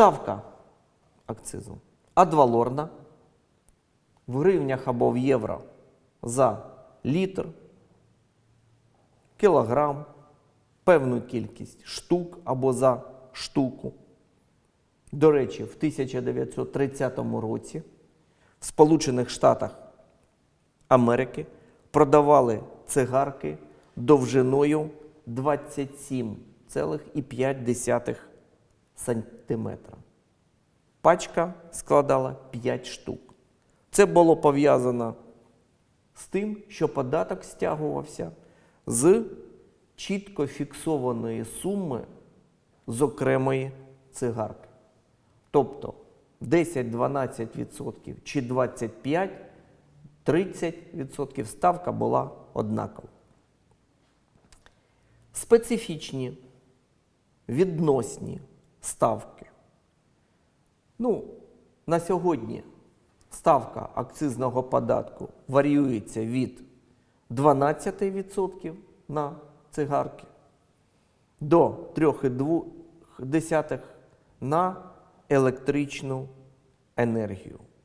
Ставка акцизу адвалорна в гривнях або в євро за літр, кілограм, певну кількість штук або за штуку. До речі, в 1930 році в Сполучених Штатах Америки продавали цигарки довжиною 27,5 сантиметра. Пачка складала 5 штук. Це було пов'язано з тим, що податок стягувався з чітко фіксованої суми з окремої цигарки. Тобто 10-12% чи 25-30% ставка була однакова. Специфічні відносні ставки. Ну, на сьогодні ставка акцизного податку варіюється від 12% на цигарки до 3,2% на електричну енергію.